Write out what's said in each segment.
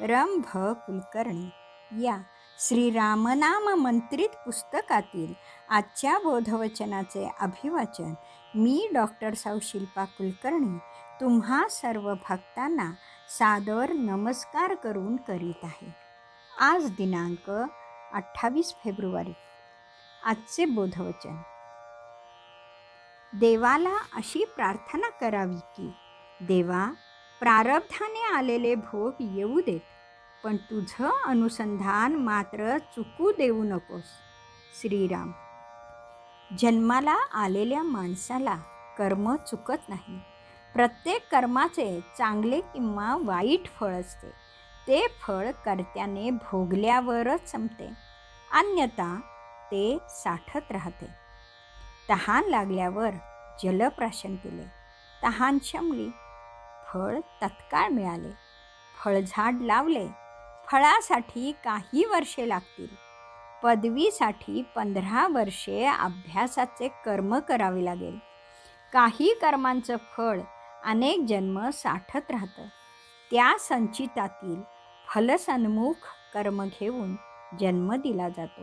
रंभ कुलकर्णी. या श्रीरामनाम मंत्रित पुस्तकातील आजच्या बोधवचनाचे अभिवाचन मी डॉक्टर साऊ शिल्पा कुलकर्णी तुम्हा सर्व भक्तांना सादर नमस्कार करून करीत आहे. आज दिनांक अठ्ठावीस फेब्रुवारी. आजचे बोधवचन. देवाला अशी प्रार्थना करावी की देवा प्रारब्धाने आलेले भोग येऊ देत. पण तुझं अनुसंधान मात्र चुकू देऊ नकोस श्रीराम. जन्माला आलेल्या माणसाला कर्म चुकत नाही. प्रत्येक कर्माचे चांगले किंवा वाईट फळ असते. ते फळ कर्त्याने भोगल्यावरच संपते. अन्यथा ते साठत राहते. तहान लागल्यावर जलप्राशन केले. तहान शमली फळ तत्काळ मिळाले. फळझाड लावले. फळासाठी काही वर्षे लागतील. पदवीसाठी पंधरा वर्षे अभ्यासाचे कर्म करावे लागेल. काही कर्मांचं फळ अनेक जन्म साठत राहतं. त्या संचितातील फलसन्मुख कर्म घेऊन जन्म दिला जातो.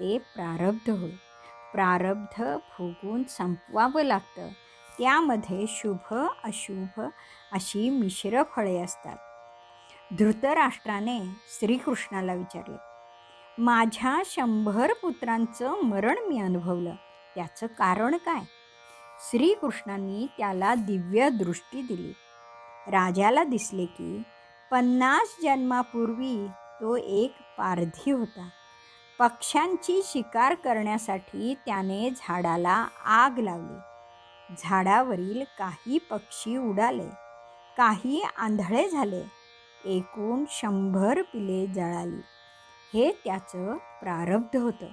ते प्रारब्ध होय. प्रारब्ध भोगून संपवावं लागतं. त्यामध्ये शुभ अशुभ अशी मिश्र फळे असतात. धृतराष्ट्राने श्रीकृष्णाला विचारले माझ्या शंभर पुत्रांचं मरण मी अनुभवलं. त्याचं कारण काय? श्रीकृष्णांनी त्याला दिव्य दृष्टी दिली. राजाला दिसले की पन्नास जन्मापूर्वी तो एक पारधी होता. पक्ष्यांची शिकार करण्यासाठी त्याने झाडाला आग लावली. झाडावरील काही पक्षी उडाले. काही आंधळे झाले. एकूण शंभर पिले जळाली. हे त्याचं प्रारब्ध होतं.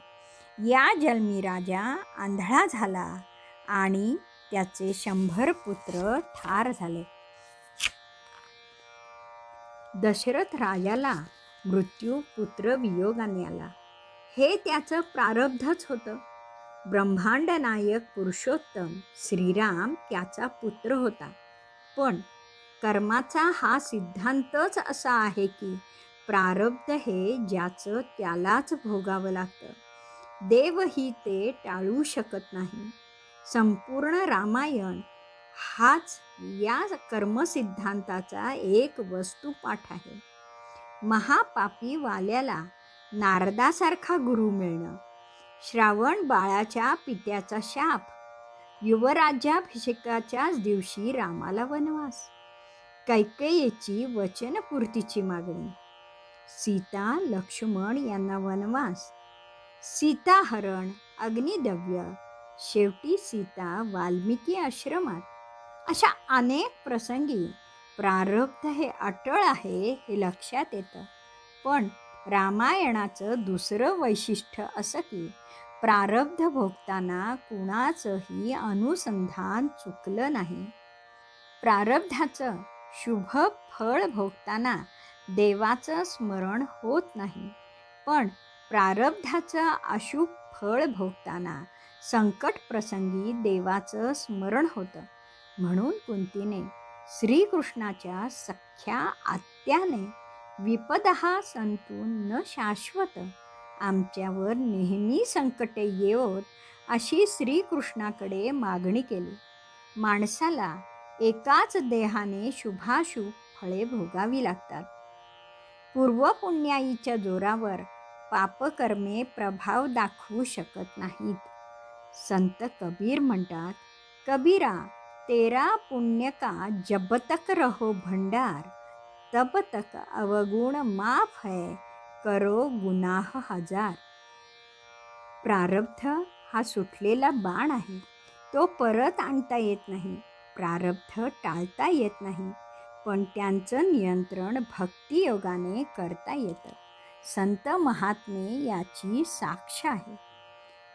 या जन्मी राजा आंधळा झाला आणि त्याचे शंभर पुत्र ठार झाले. दशरथ राजाला मृत्यू पुत्र वियोगाने आला. हे त्याचं प्रारब्धच होतं. ब्रह्मांड नायक पुरुषोत्तम श्रीराम त्याचा पुत्र होता. पण कर्माचा हा सिद्धांतच असा आहे की प्रारब्ध हे ज्याचं त्यालाच भोगावं लागतं. देवही ते टाळू शकत नाही. संपूर्ण रामायण हाच या कर्मसिद्धांताचा एक वस्तुपाठ आहे. महापापी वाल्याला नारदासारखा गुरु मिळणं श्रावण बाळाच्या पित्याचा शाप युवराज्याभिषेकाच्याच दिवशी रामाला वनवास. कैकेयीची वचनपूर्तीची मागणी. सीता लक्ष्मण यांना वनवास. सीताहरण अग्निदव्य. शेवटी सीता वाल्मिकी आश्रमात. अशा अनेक प्रसंगी प्रारब्ध हे अटळ आहे हे लक्षात येतं. पण रामायणाचं दुसरं वैशिष्ट्य असं की प्रारब्ध भोगताना कुणाचंही अनुसंधान चुकलं नाही. प्रारब्धाचं शुभ फळ भोगताना देवाचं स्मरण होत नाही. पण प्रारब्धाचं अशुभ फळ भोगताना संकट प्रसंगी देवाचं स्मरण होतं. म्हणून कुंतीने श्रीकृष्णाच्या सख्या आत्याने विपदहा संतू न शाश्वत आमच्यावर नेहमी संकटे येवत अशी श्रीकृष्णाकडे मागणी केली. माणसाला एकाच देहाने शुभाशुभ फळे भोगावी लागतात. पूर्वपुण्याईच्या जोरावर पापकर्मे प्रभाव दाखवू शकत नाहीत. संत कबीर म्हणतात कबीरा तेरा पुण्य का जब तक रहो भंडार तब तक अवगुण माफ है करो गुनाह हजार. प्रारब्ध हा सुटलेला बाण आहे. तो परत आणता येत नाही. प्रारब्ध टाळता येत नाही. पण त्यांचं नियंत्रण भक्तियोगाने करता येतं. संत महात्मे याची साक्ष आहे.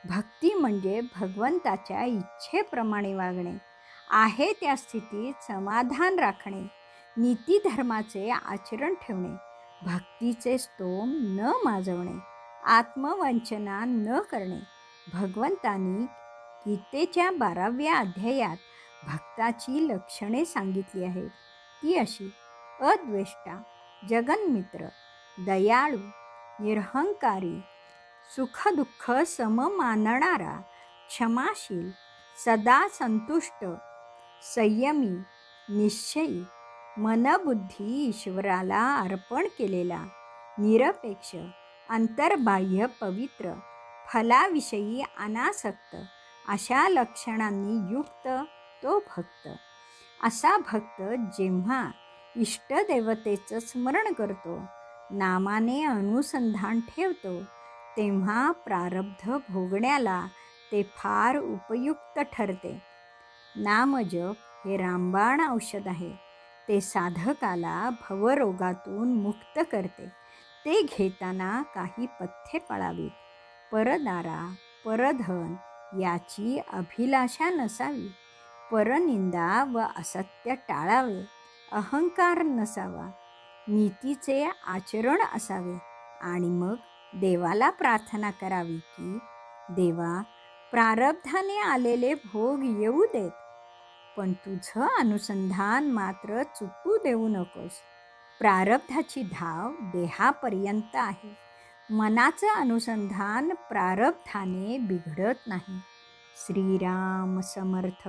भक्ती म्हणजे भगवंताच्या इच्छेप्रमाणे वागणे. आहे त्या स्थितीत समाधान राखणे. नीतीधर्माचे आचरण ठेवणे. भक्तीचे स्तोम न माजवणे. आत्मवंचना न करणे. भगवंतानी गीतेच्या बाराव्या अध्यायात भक्ताची लक्षणे सांगितली आहेत. ती अशी अद्वेष्टा जगन्मित्र दयाळू निरहंकारी सुखदुःख सम मानणारा क्षमाशील सदा संतुष्ट संयमी निश्चयी मनबुद्धी ईश्वराला अर्पण केलेला निरपेक्ष अंतर्बाह्य पवित्र फलाविषयी अनासक्त अशा लक्षणांनी युक्त तो भक्त. असा भक्त जेव्हा इष्टदेवतेचं स्मरण करतो नामाने अनुसंधान ठेवतो तेव्हा प्रारब्ध भोगण्याला ते फार उपयुक्त ठरते. नामजप हे रामबाण औषध आहे. ते साधकाला भवरोगातून मुक्त करते. ते घेताना काही पथ्ये पाळावीत. परदारा परधन याची अभिलाषा नसावी. परनिंदा व असत्य टाळावे. अहंकार नसावा. नीतीचे आचरण असावे. आणि मग देवाला प्रार्थना करावी की देवा प्रारब्धाने आलेले भोग येऊ देत पण तुझं अनुसंधान मात्र चुकू देऊ नकोस. प्रारब्धाची धाव देहापर्यंत आहे. मनाचं अनुसंधान प्रारब्धाने बिघडत नाही. श्रीराम समर्थ.